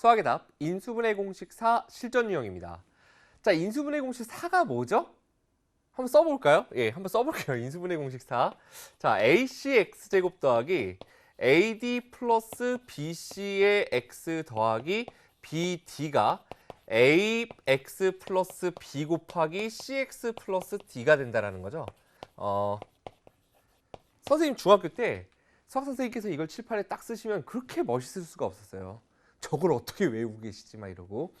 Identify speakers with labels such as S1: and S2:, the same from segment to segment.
S1: 수학의 답 인수분해 공식 4 실전 유형입니다. 자, 인수분해 공식 4가 뭐죠? 한번 써볼까요? 예, 한번 써볼게요. 인수분해 공식 4. 자, ACX제곱 더하기 AD 플러스 BC의 X 더하기 BD가 AX 플러스 B 곱하기 CX 플러스 D가 된다라는 거죠. 어, 선생님 중학교 때 수학 선생님께서 이걸 칠판에 딱 쓰시면 그렇게 멋있을 수가 없었어요. 저걸 어떻게 외우고 계시지 막 이러고.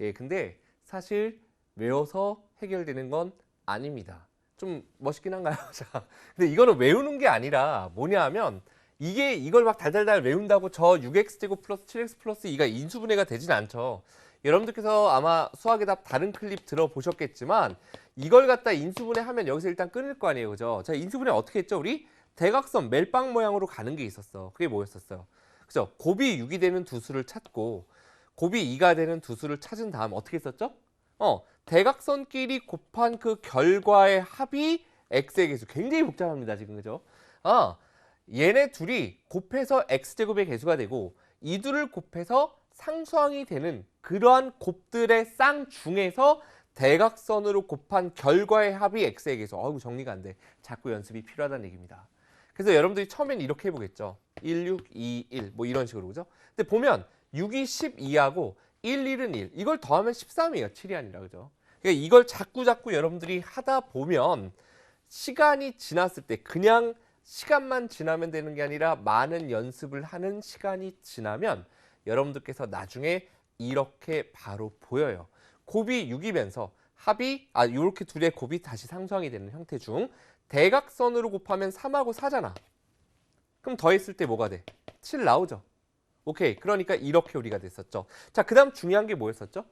S1: 예, 근데 사실 외워서 해결되는 건 아닙니다. 좀 멋있긴 한가요? 자, 근데 이거는 외우는 게 아니라 뭐냐 하면 이게 이걸 막 달달달 외운다고 저 6x 제곱 플러스 7x 플러스 2가 인수분해가 되진 않죠. 여러분들께서 아마 수학의 답 다른 클립 들어보셨겠지만 이걸 갖다 인수분해 하면 여기서 일단 끊을 거 아니에요. 그죠? 자, 인수분해 어떻게 했죠? 우리 대각선 멜빵 모양으로 가는 게 있었어. 그게 뭐였었어요? 그죠? 곱이 6이 되는 두 수를 찾고 곱이 2가 되는 두 수를 찾은 다음 어떻게 했었죠? 어, 대각선끼리 곱한 그 결과의 합이 x의 개수. 굉장히 복잡합니다, 지금. 그죠? 아, 얘네 둘이 곱해서 x제곱의 개수가 되고 이 둘을 곱해서 상수항이 되는 그러한 곱들의 쌍 중에서 대각선으로 곱한 결과의 합이 x의 개수. 어이구 정리가 안 돼. 자꾸 연습이 필요하다는 얘기입니다. 그래서 여러분들이 처음엔 이렇게 해보겠죠. 1, 6, 2, 1. 뭐 이런 식으로. 그죠? 근데 보면 6이 12하고 1, 1은 1. 이걸 더하면 13이에요. 7이 아니라. 그죠? 그러니까 이걸 자꾸 자꾸 여러분들이 하다 보면 시간이 지났을 때 그냥 시간만 지나면 되는 게 아니라 많은 연습을 하는 시간이 지나면 여러분들께서 나중에 이렇게 바로 보여요. 곱이 6이면서 합이 아 이렇게 둘의 곱이 다시 상수항이 되는 형태 중 대각선으로 곱하면 3하고 4잖아. 그럼 더했을 때 뭐가 돼? 7 나오죠. 오케이. 그러니까 이렇게 우리가 됐었죠. 자, 그 다음 중요한 게 뭐였었죠?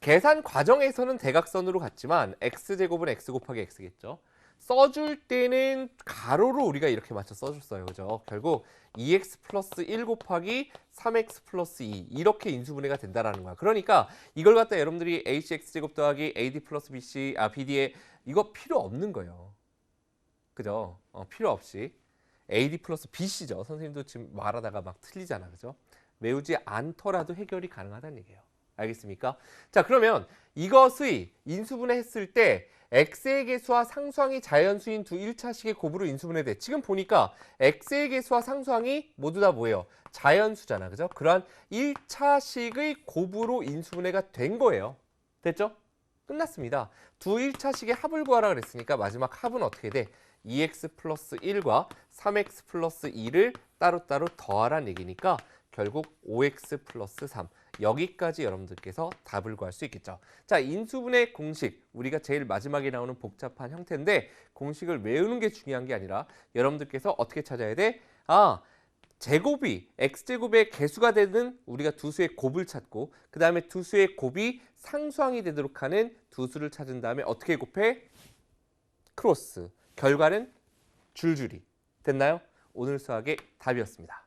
S1: 계산 과정에서는 대각선으로 갔지만 x제곱은 x 곱하기 x겠죠. 써줄 때는 가로로 우리가 이렇게 맞춰 써줬어요. 그죠? 결국 2x 플러스 1 곱하기 3x 플러스 2 이렇게 인수분해가 된다라는 거야. 그러니까 이걸 갖다 여러분들이 hx제곱 더하기 ad 플러스 bc 아 bd에 이거 필요 없는 거예요. 그죠? 어, 필요 없이 ad 플러스 bc죠. 선생님도 지금 말하다가 막 틀리잖아. 그죠? 외우지 않더라도 해결이 가능하다는 얘기예요. 알겠습니까? 자, 그러면 이것의 인수분해 했을 때 x의 개수와 상수항이 자연수인 두 1차식의 곱으로 인수분해 돼. 지금 보니까 x의 개수와 상수항이 모두 다 뭐예요? 자연수잖아. 그죠? 그러한 1차식의 곱으로 인수분해가 된 거예요. 됐죠? 끝났습니다. 두 1차식의 합을 구하라 그랬으니까 마지막 합은 어떻게 돼? 2x 플러스 1과 3x 플러스 2를 따로따로 더하란 얘기니까 결국 5x 플러스 3 여기까지 여러분들께서 답을 구할 수 있겠죠. 자, 인수분해 공식 우리가 제일 마지막에 나오는 복잡한 형태인데 공식을 외우는 게 중요한 게 아니라 여러분들께서 어떻게 찾아야 돼? 아, 제곱이 x제곱의 개수가 되는 우리가 두 수의 곱을 찾고 그 다음에 두 수의 곱이 상수항이 되도록 하는 두 수를 찾은 다음에 어떻게 곱해? 크로스. 결과는 줄줄이. 됐나요? 오늘 수학의 답이었습니다.